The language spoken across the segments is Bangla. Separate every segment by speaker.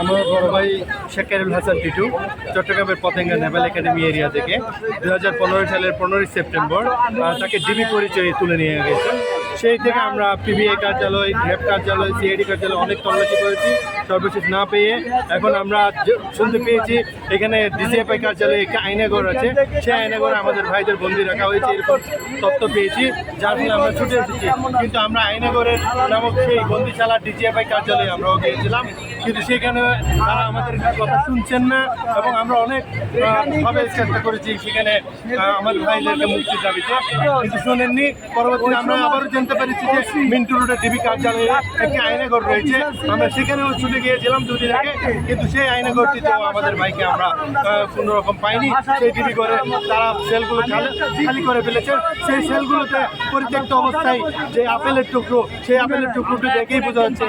Speaker 1: আমার বড় ভাই শেখারুল হাসান টিটু, চট্টগ্রামের পতেঙ্গা নেভাল একাডেমি এরিয়া থেকে। দু হাজার পনেরো সালের পনেরোই সেপ্টেম্বর তাকে ডিবি পরিচয়ে তুলে নিয়ে গেছে। সেই থেকে আমরা পিবিআই কার্যালয় গ্রেপ কার্যালয়, সিআইডি কার্যালয় অনেক তল্লাশি করেছি, সর্বশেষ না পেয়ে এখন আমরা শুনতে পেয়েছি, এখানে ডিজিএফআই কার্যালয়ে একটি আইনাগর আছে। সেই আইনাগরে আমাদের ভাইদের বন্দি রাখা হয়েছে, এরকম তথ্য পেয়েছি, যার ফলে আমরা ছুটে এসেছি। কিন্তু আমরা আইনাগরের নামক সেই বন্দিশালা ডিজিএফআই কার্যালয়ে আমরাও গিয়েছিলাম। কিন্তু সেখানে তারা আমাদের কথা শুনছেন না এবং আমরা অনেক ভাবে চেষ্টা করেছি সেখানে আমাদের ভাইদেরকে মুক্তির দাবিতে। কিন্তু শোনেননি, পরবর্তীতে আমরা আবারও জানতে পেরেছি যে মিন্টু রোডের ডিবি কার্যালয়ে একটি আইনাগর রয়েছে। আমরা সেখানেও ছুটে গিয়েছিলাম দুদিন আগে, কিন্তু সেই আইনাগরটিতেও আমাদের ভাইকে আমরা কোনো রকম পাইনি। সেই ডিবি করে তারা সেলগুলো খালি করে ফেলেছে। সেই সেলগুলোতে পরিত্যক্ত অবস্থায় যে আপেলের টুকরো, সেই আপেলের টুকরোটি দেখেই বোঝা যাচ্ছে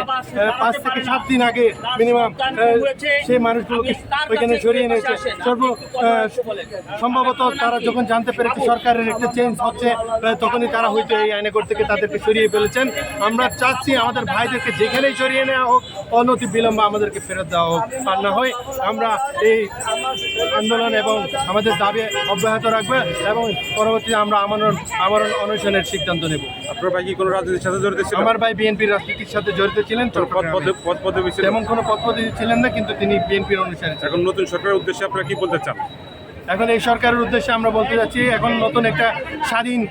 Speaker 1: পাঁচ থেকে সাত দিন আগে মিনিমাম সেই মানুষগুলোকে ওইখানে সরিয়ে নিয়েছে সর্ব সম্ভবত তারা যখন জানতে পেরেছে সরকারের একটা চেঞ্জ হচ্ছে তখনই তারা হয়তো এই আইনগর থেকে তাদেরকে সরিয়ে ফেলেছেন। আমরা চাচ্ছি আমাদের ভাইদেরকে যেখানেই সরিয়ে নেওয়া হোক অনতি বিলম্বে আমাদেরকে ফেরত দেওয়া হোক। আর না হয় আমরা এই আন্দোলন এবং আমাদের দাবি অব্যাহত রাখবে এবং পরবর্তীতে আমরা আমরণ আমরণ অনশনের সিদ্ধান্ত নেব।
Speaker 2: আপনার ভাই কি কোনো রাজনীতির সাথে জড়িত ছিল?
Speaker 1: আমার ভাই বিএনপির রাজনীতির সাথে জড়িত ছিলেন
Speaker 2: পদ। পদ পদ
Speaker 1: তেমন কোনো পদ পদবি ছিলেন না কিন্তু তিনি বিএনপির অনুসারে
Speaker 2: এখন নতুন সরকারের উদ্দেশ্যে আপনারা কি বলতে চান?
Speaker 1: এখন এই সরকারের উদ্দেশ্যে আমরা বলতে যাচ্ছি এখন নতুন একটা স্বাধীন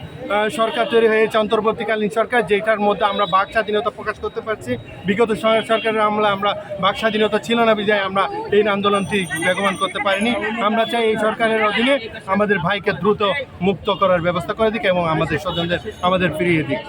Speaker 1: সরকার তৈরি হয়েছে অন্তর্বর্তীকালীন সরকার যেটার মধ্যে আমরা বাক স্বাধীনতা প্রকাশ করতে পারছি। বিগত সরকারের আমলে আমরা বাক স্বাধীনতা ছিল না বিজয় আমরা এই আন্দোলনটি বেগবান করতে পারিনি। আমরা চাই এই সরকারের অধীনে আমাদের ভাইকে দ্রুত মুক্ত করার ব্যবস্থা করে দিক এবং আমাদের স্বজনদের আমাদের ফিরিয়ে দিক।